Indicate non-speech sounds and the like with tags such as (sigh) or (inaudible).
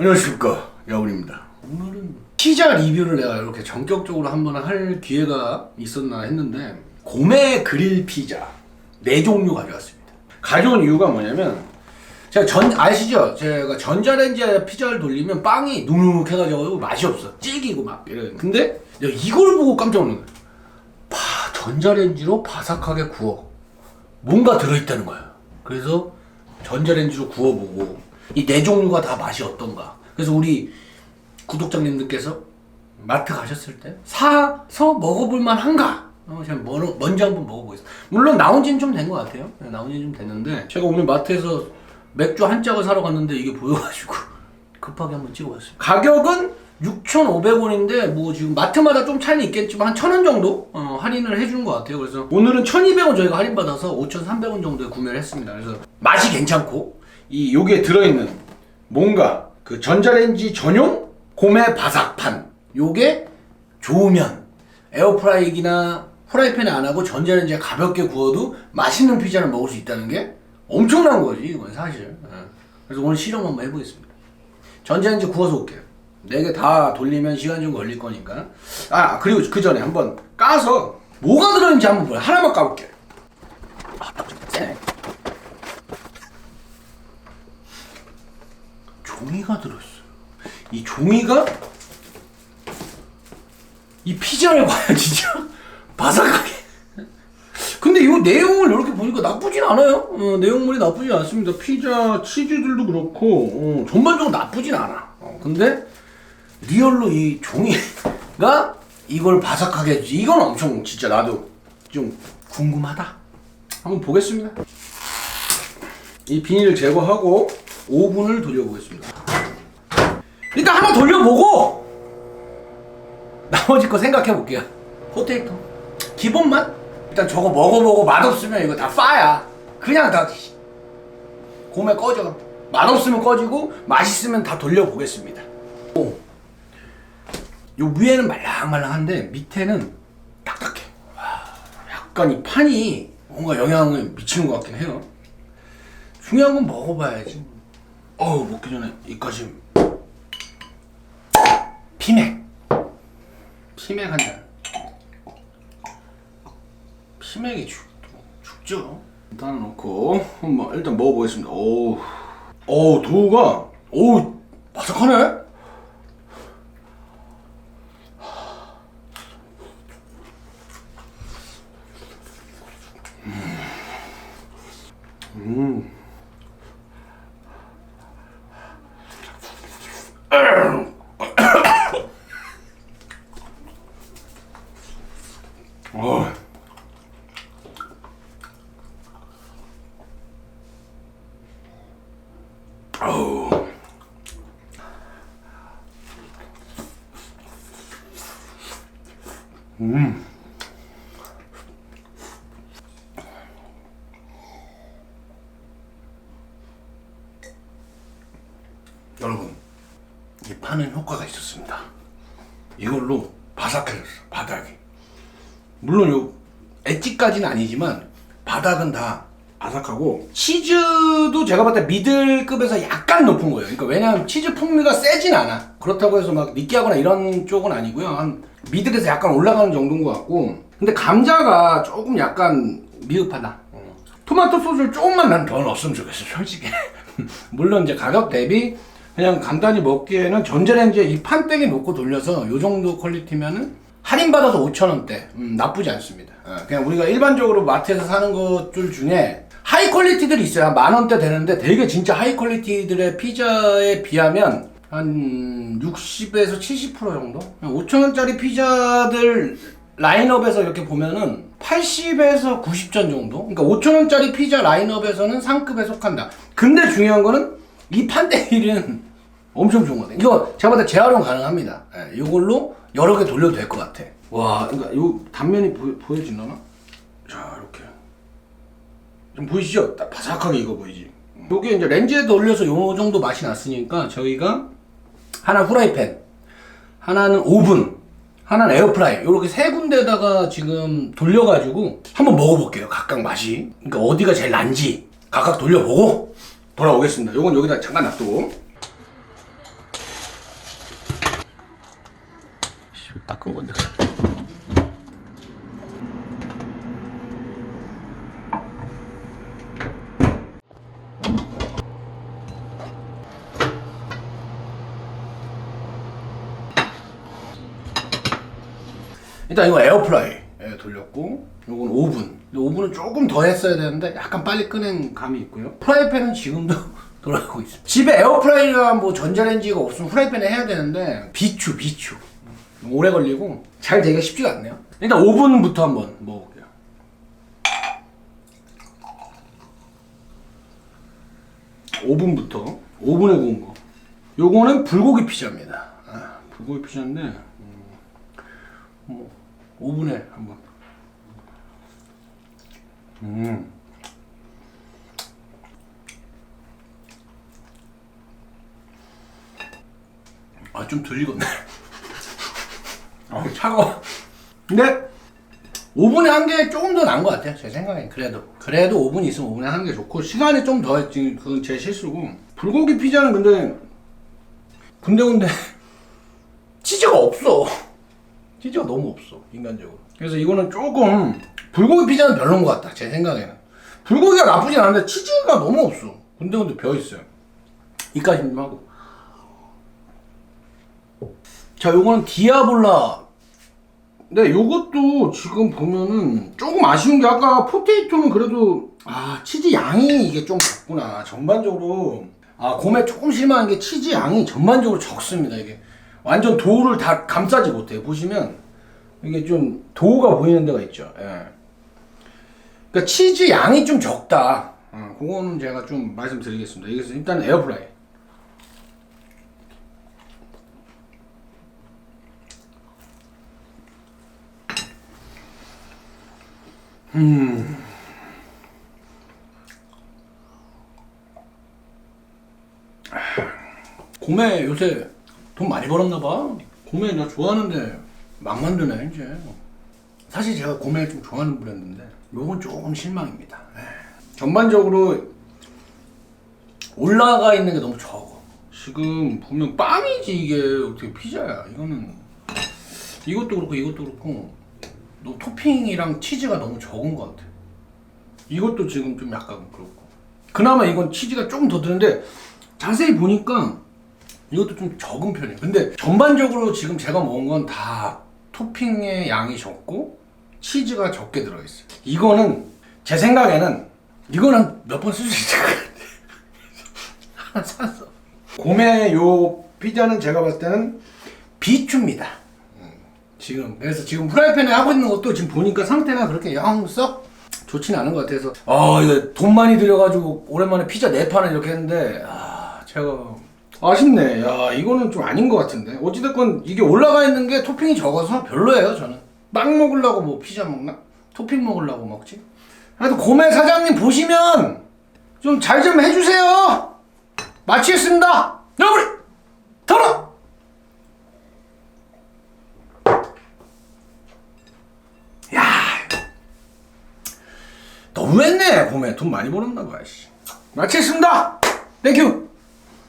안녕하십니까 야울입니다. 오늘은 피자 리뷰를 내가 이렇게 전격적으로 한번 할 기회가 있었나 했는데 고메 그릴 피자 네 종류 가져왔습니다. 가져온 이유가 뭐냐면 제가 전 아시죠? 제가 전자레인지에 피자를 돌리면 빵이 누눅해가지고 맛이 없어. 질기고 막 이래 근데 이걸 보고 깜짝 놀란 거야 바, 전자레인지로 바삭하게 구워. 뭔가 들어있다는 거야. 그래서 전자레인지로 구워보고 이 네 종류가 다 맛이 어떤가. 그래서 우리 구독자님들께서 마트 가셨을 때 사서 먹어볼 만한가? 어, 제가 먼- 먼저 한번 먹어보겠습니다. 물론 나온 지는 좀 된 것 같아요. 네, 나온 지는 좀 됐는데 제가 오늘 마트에서 맥주 한 짝을 사러 갔는데 이게 보여가지고 (laughs) 급하게 한번 찍어봤어요. 가격은 6,500원인데 뭐 지금 마트마다 좀 차이는 있겠지만 한 1,000원 정도? 어, 할인을 해주는 것 같아요. 그래서 오늘은 1,200원 저희가 할인받아서 5,300원 정도에 구매를 했습니다. 그래서 맛이 괜찮고 이 여기에 들어있는 뭔가 그 전자레인지 전용 고메 바삭판 요게 좋으면 에어프라이기나 프라이팬에 안 하고 전자레인지에 가볍게 구워도 맛있는 피자를 먹을 수 있다는 게 엄청난 거지 이건 사실. 예. 그래서 오늘 실험 한번 해보겠습니다. 전자레인지 구워서 올게요. 네개다 돌리면 시간 좀 걸릴 거니까. 아 그리고 그 전에 한번 까서 뭐가 들어있는지 한번 보여. 하나만 까볼게요 아, 세네. 종이가 들어있어. 이 종이가 이 피자를 봐야 진짜 (laughs) 바삭하게. 근데 이 내용을 이렇게 보니까 나쁘진 않아요. 어, 내용물이 나쁘진 않습니다. 피자 치즈들도 그렇고 어, 전반적으로 나쁘진 않아. 어, 근데 리얼로 이 종이가 이걸 바삭하게 해주지. 이건 엄청 진짜 나도 좀 궁금하다. 한번 보겠습니다. 이 비닐을 제거하고 오븐을 돌려보겠습니다. 일단 한번 돌려보고 나머지 거 생각해 볼게요. 포테이토 기본만 일단 저거 먹어보고 맛없으면 이거 다 파야. 그냥 다 고메 꺼져. 맛없으면 꺼지고 맛있으면 다 돌려보겠습니다. 오. 요 위에는 말랑말랑한데 밑에는 딱딱해. 와, 약간 이 판이 뭔가 영향을 미치는 것 같긴 해요. 중요한 건 먹어봐야지. 어우 먹기 전에 이까지 피맥 피맥 한 잔. 피맥이 죽, 죽죠. 일단 넣고 한번 일단 먹어보겠습니다. 오우 어우 도우가 오우 바삭하네. 어. 어우. 음. 여러분, 이 파는 효과가 있었습니다. 이걸로 바삭해졌어, 바닥이. 물론 요 엣지까지는 아니지만 바닥은 다 바삭하고 치즈도 제가 봤을 때 미들급에서 약간 높은 거예요. 그러니까 왜냐하면 치즈 풍미가 세진 않아. 그렇다고 해서 막 느끼하거나 이런 쪽은 아니고요. 한 미들에서 약간 올라가는 정도인 것 같고. 근데 감자가 조금 약간 미흡하다. 어. 토마토 소스를 조금만 난 더 넣었으면 좋겠어, 솔직히. (laughs) 물론 이제 가격 대비 그냥 간단히 먹기에는 전자레인지에 이 판때기 놓고 돌려서 요 정도 퀄리티면은 할인받아서 5,000원대. 음, 나쁘지 않습니다. 어, 그냥 우리가 일반적으로 마트에서 사는 것들 중에 하이 퀄리티들이 있어요. 한만 원대 되는데 되게 진짜 하이 퀄리티들의 피자에 비하면 한 60에서 70% 정도? 5,000원짜리 피자들 라인업에서 이렇게 보면은 80에서 90전 정도? 그러니까 5,000원짜리 피자 라인업에서는 상급에 속한다. 근데 중요한 거는 이 판때기는 엄청 좋은 거같요 이거 제가 봤을 때 재활용 가능합니다. 예, 이걸로 여러 개 돌려도 될 것 같아. 와, 그러니까 요 단면이 보, 보여지려나? 자, 이렇게. 좀 보이시죠? 딱 바삭하게 익어 보이지? 요게 이제 렌즈에 돌려서 요 정도 맛이 났으니까 저희가 하나 후라이팬, 하나는 오븐, 하나는 에어프라이 이렇게 세 군데다가 지금 돌려가지고 한번 먹어볼게요. 각각 맛이. 그러니까 어디가 제일 난지 각각 돌려보고 돌아오겠습니다. 요건 여기다 잠깐 놔두고. 닦은 건데. 일단 이거 에어프라이에 돌렸고 요건 오븐. 오븐은 조금 더 했어야 되는데 약간 빨리 끄는 감이 있고요. 프라이팬은 지금도 (laughs) 돌아가고 있어요 집에 에어프라이가 뭐 전자레인지가 없으면 프라이팬에 해야 되는데 비추 비추 오래 걸리고 잘 되기가 쉽지가 않네요. 일단 오븐부터 한번 먹어볼게요. 오븐부터. 오븐에 구운 거. 요거는 불고기 피자입니다. 아, 불고기 피자인데 음, 뭐 오븐에 한번. 음. 아, 좀덜 익었네. 어, 차가워. 근데, 오븐에 한게 조금 더 나은 것 같아요. 제 생각엔. 그래도. 그래도 오븐이 있으면 오븐에 하는 게 좋고, 시간이 좀 더, 했지. 그건 제 실수고. 불고기 피자는 근데, 군데군데, (laughs) 치즈가 없어. 치즈가 너무 없어. 인간적으로. 그래서 이거는 조금, 불고기 피자는 별론 것 같다. 제 생각에는. 불고기가 나쁘진 않은데, 치즈가 너무 없어. 군데군데 비어있어요. 이까지 좀 하고. 자, 요거는 디아볼라. 네, 요것도 지금 보면은 조금 아쉬운 게 아까 포테이토는 그래도 아 치즈 양이 이게 좀 적구나. 전반적으로 아 곰에 조금 실망한 게 치즈 양이 전반적으로 적습니다. 이게 완전 도우를 다 감싸지 못해. 보시면 이게 좀 도우가 보이는 데가 있죠. 예. 그러니까 치즈 양이 좀 적다. 어, 그거는 제가 좀 말씀드리겠습니다. 여기서 일단 에어프라이. 곰에 요새 돈 많이 벌었나 봐. 곰에 나 좋아하는데 막 만드네 이제. 사실 제가 곰에 좀 좋아하는 브랜드인데 요건 조금 실망입니다. 에. 전반적으로 올라가 있는 게 너무 적어. 지금 보면 빵이지 이게 어떻게 피자야. 이거는 이것도 그렇고 이것도 그렇고 너 토핑이랑 치즈가 너무 적은 것 같아. 이것도 지금 좀 약간 그렇고. 그나마 이건 치즈가 조금 더 드는데 자세히 보니까 이것도 좀 적은 편이에요. 근데 전반적으로 지금 제가 먹은 건 다 토핑의 양이 적고 치즈가 적게 들어있어요. 이거는 제 생각에는 이거는 몇번 쓸 수 있을 것 같아요. (laughs) 하나 샀어. 곰의 요 피자는 제가 봤을 때는 비추입니다. 음, 지금 그래서 지금 프라이팬에 하고 있는 것도 지금 보니까 상태가 그렇게 영썩 좋지는 않은 것 같아서. 아 이거 돈 많이 들여가지고 오랜만에 피자 네 판을 이렇게 했는데 아 제가 아쉽네. 야 이거는 좀 아닌 것 같은데. 어찌됐건 이게 올라가 있는 게 토핑이 적어서 별로예요 저는. 빵 먹으려고 뭐 피자 먹나? 토핑 먹으려고 먹지? 하여튼 고메 사장님 보시면 좀 잘좀 해주세요. 마치겠습니다 여러분 털어 야 너무했네. 곰에 돈 많이 벌었나 봐 씨. 마치겠습니다. 땡큐